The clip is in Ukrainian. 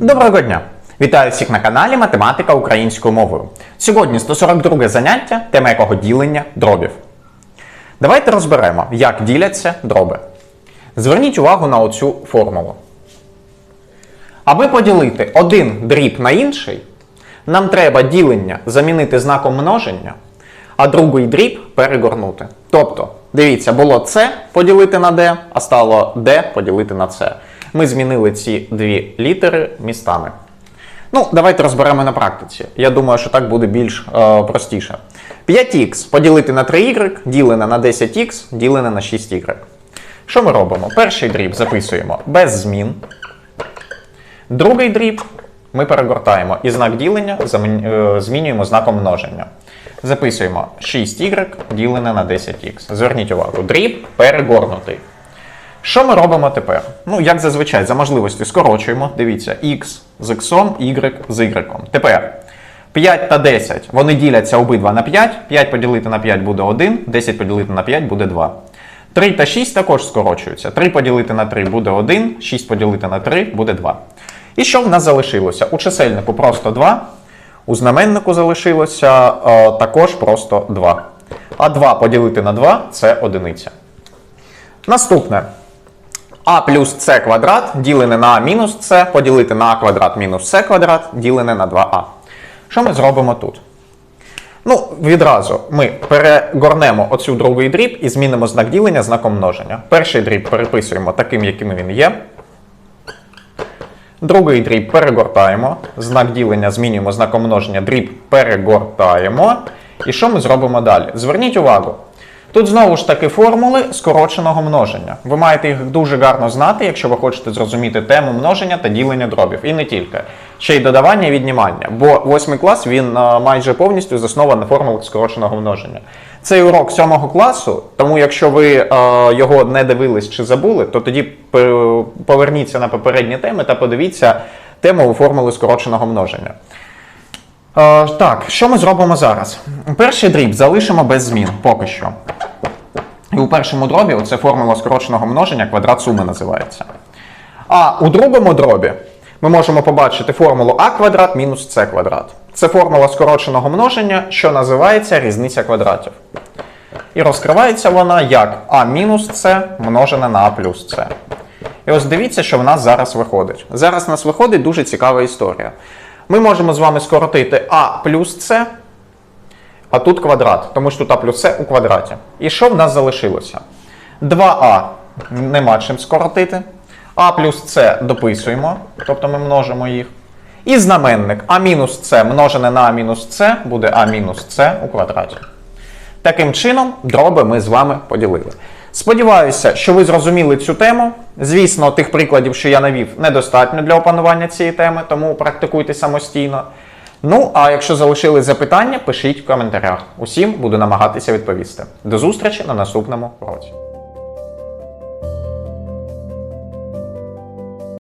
Доброго дня! Вітаю всіх на каналі Математика українською мовою. Сьогодні 142 заняття, тема якого ділення дробів. Давайте розберемо, як діляться дроби. Зверніть увагу на оцю формулу. Аби поділити один дріб на інший, нам треба ділення замінити знаком множення, а другий дріб перегорнути. Тобто, дивіться, було С поділити на D, а стало D поділити на С. Ми змінили ці дві літери містами. Ну, давайте розберемо на практиці. Я думаю, що так буде більш е, простіше. 5х поділити на 3y, ділене на 10х, ділене на 6y. Що ми робимо? Перший дріб записуємо без змін. Другий дріб ми перегортаємо і знак ділення е, змінюємо знаком множення. Записуємо 6y ділене на 10х. Зверніть увагу, дріб перегорнутий. Що ми робимо тепер? Ну, як зазвичай, за можливості скорочуємо. Дивіться, x з x, y з y. Тепер 5 та 10 вони діляться обидва на 5. 5 поділити на 5 буде 1, 10 поділити на 5 буде 2. 3 та 6 також скорочуються. 3 поділити на 3 буде 1, 6 поділити на 3 буде 2. І що в нас залишилося? У чисельнику просто 2, у знаменнику залишилося е, також просто 2. А 2 поділити на 2 це одиниця. Наступне. А плюс С квадрат ділене на А мінус С, поділити на А квадрат мінус С квадрат, ділене на 2А. Що ми зробимо тут? Ну, відразу ми перегорнемо оцю другий дріб і змінимо знак ділення знаком множення. Перший дріб переписуємо таким, яким він є. Другий дріб перегортаємо. Знак ділення змінюємо знаком множення, дріб перегортаємо. І що ми зробимо далі? Зверніть увагу. Тут знову ж таки формули скороченого множення. Ви маєте їх дуже гарно знати, якщо ви хочете зрозуміти тему множення та ділення дробів. І не тільки. Ще й додавання і віднімання. Бо восьмий клас він е, майже повністю заснований на формулах скороченого множення. Цей урок сьомого класу, тому якщо ви е, його не дивились чи забули, то тоді поверніться на попередні теми та подивіться тему у формули скороченого множення. Е, так, що ми зробимо зараз? Перший дріб залишимо без змін поки що. І у першому дробі це формула скороченого множення, квадрат суми називається. А у другому дробі ми можемо побачити формулу а квадрат мінус с квадрат. Це формула скороченого множення, що називається різниця квадратів. І розкривається вона як а мінус с множене на а плюс с. І ось дивіться, що в нас зараз виходить. Зараз в нас виходить дуже цікава історія. Ми можемо з вами скоротити а плюс с, а тут квадрат, тому що тут а плюс с у квадраті. І що в нас залишилося? 2а нема чим скоротити. А плюс С дописуємо, тобто ми множимо їх. І знаменник А мінус С множене на А мінус С буде А мінус С у квадраті. Таким чином, дроби ми з вами поділили. Сподіваюся, що ви зрозуміли цю тему. Звісно, тих прикладів, що я навів, недостатньо для опанування цієї теми, тому практикуйте самостійно. Ну, а якщо залишились запитання, пишіть в коментарях. Усім буду намагатися відповісти. До зустрічі на наступному уроці.